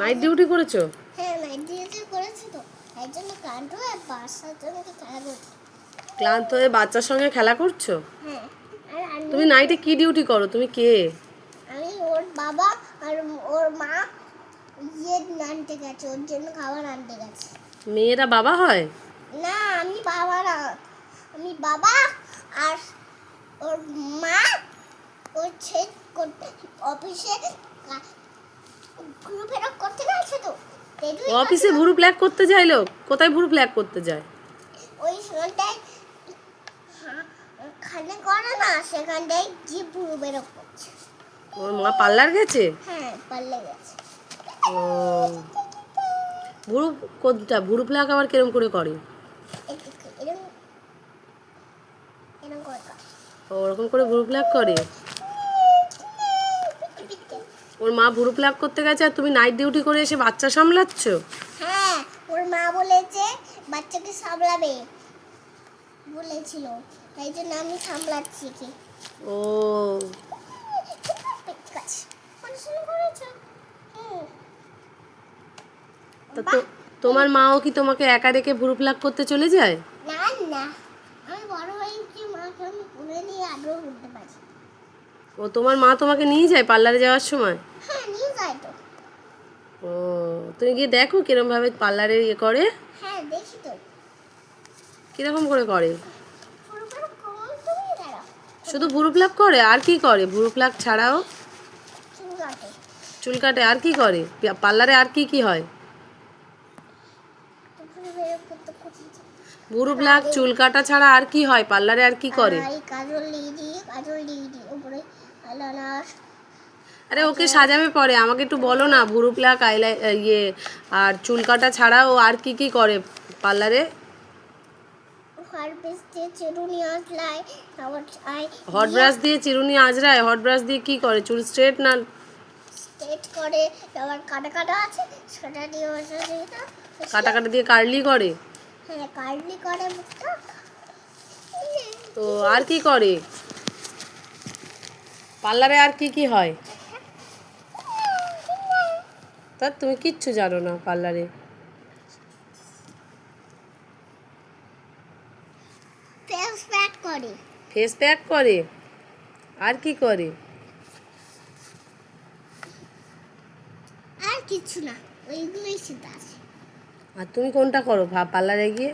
Night duty করেছ? হ্যাঁ night duty করেছে তো। তাই জন্য কান্টু আর বাসার জন্য খেলা করছে ক্লান্ত হয়ে বাচ্চার সঙ্গে খেলা করছ? হ্যাঁ আর তুমি নাইটে কি ডিউটি করো? তুমি কে? আমি ওর বাবা আর ওর মা ইয়ে আনতে গেছে ওর জন্য খাবার আনতে গেছে। মেয়েরা বাবা হয়? না আমি বাবা না। আমি বাবা আর ওর মা ওর ছেলে করতে অফিসে গ্রুপে করতে গেছে তো ও অফিসে ভুরু প্ল্যাক করতে যাইলো কোথায় ভুরু প্ল্যাক করতে যায়? ওই সময়টায় হ্যাঁ, খানে করে না সেখানটায় গিয়ে পুরো বেরো করছে। ওর মা পার্লার গেছে? হ্যাঁ পাল্লে গেছে। ও। ভুরু কোনটা? ভুরু প্ল্যাক আবার কিরম করে করে? ওরকম করে ভুরু প্ল্যাক করে। ওর মা ভুরু প্ল্যাক করতে গেছে আর তুমি নাইট ডিউটি করে এসে বাচ্চা সামলাচ্ছ? হ্যাঁ ওর মা বলেছে বাচ্চাকে সামলাবে। বলেছিল তাই জন্য আমি সামলাচ্ছি কি ও। তা তোমার মাও কি তোমাকে একা রেখে ভুরু প্ল্যাক করতে চলে যায়? না না। আমি বড় হয়েছি মাকে আমি করে নিয়ে আগ্রহ করতে পারি? ও তোমার মা তোমাকে নিয়ে যায় পার্লারে যাওয়ার সময়? ও তুমি গিয়ে দেখো কিরম ভাবে পার্লারে ইয়ে করে। হ্যাঁ দেখি তো। কীরকম করে করে? শুধু ভুরু প্লাক করে আর কি করে? ভুরু প্লাক ছাড়াও? চুল কাটে। আর কি করে? পার্লারে আর কি কি হয়? ভুরু প্লাক চুল কাটা ছাড়া আর কি হয়? পার্লারে আর কি করে? কাজল দিয়ে কাজল দিয়ে উপরে আরে ওকে সাজাবে পরে আমাকে একটু বলো না ভুরু প্লাক আইলাই ইয়ে আর চুল কাটা ছাড়া ও আর কি কি করে পার্লারে? হট ব্রাশ দিয়ে চিরুনি আজরায় হট ব্রাশ দিয়ে কি করে? চুল স্ট্রেট না? স্ট্রেট করে আবার কাটা কাটা আছে সেটা দিয়ে। কাটা কাটা দিয়ে কার্লি করে? হ্যাঁ কার্লি করে মুখটা। তো আর কি করে? পার্লারে আর কি কি হয়? তা তুমি কিচ্ছু জানো না পার্লারে। ফেস প্যাক করে। ফেস প্যাক করে? আর কি করে? আর কিছু না ওইগুলোই শুধু আছে। আর তুমি কোনটা করো ভা পার্লারে গিয়ে?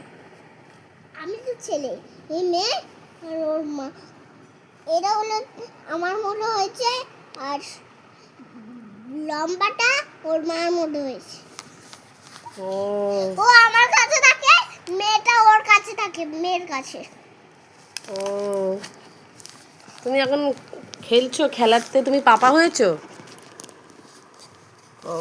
আমি তো ছেলে এই মেয়ে আর ওর মা। এটা হলো আমার মনে হয়েছে আর লম্বাটা ওর মার মধ্যে হয়েছে। ও। ও আমার কাছে থাকে মেয়েটা ওর কাছে থাকে মেয়ের কাছে। ও। তুমি এখন খেলছো খেলাতে তুমি পাপা হয়েছো? ও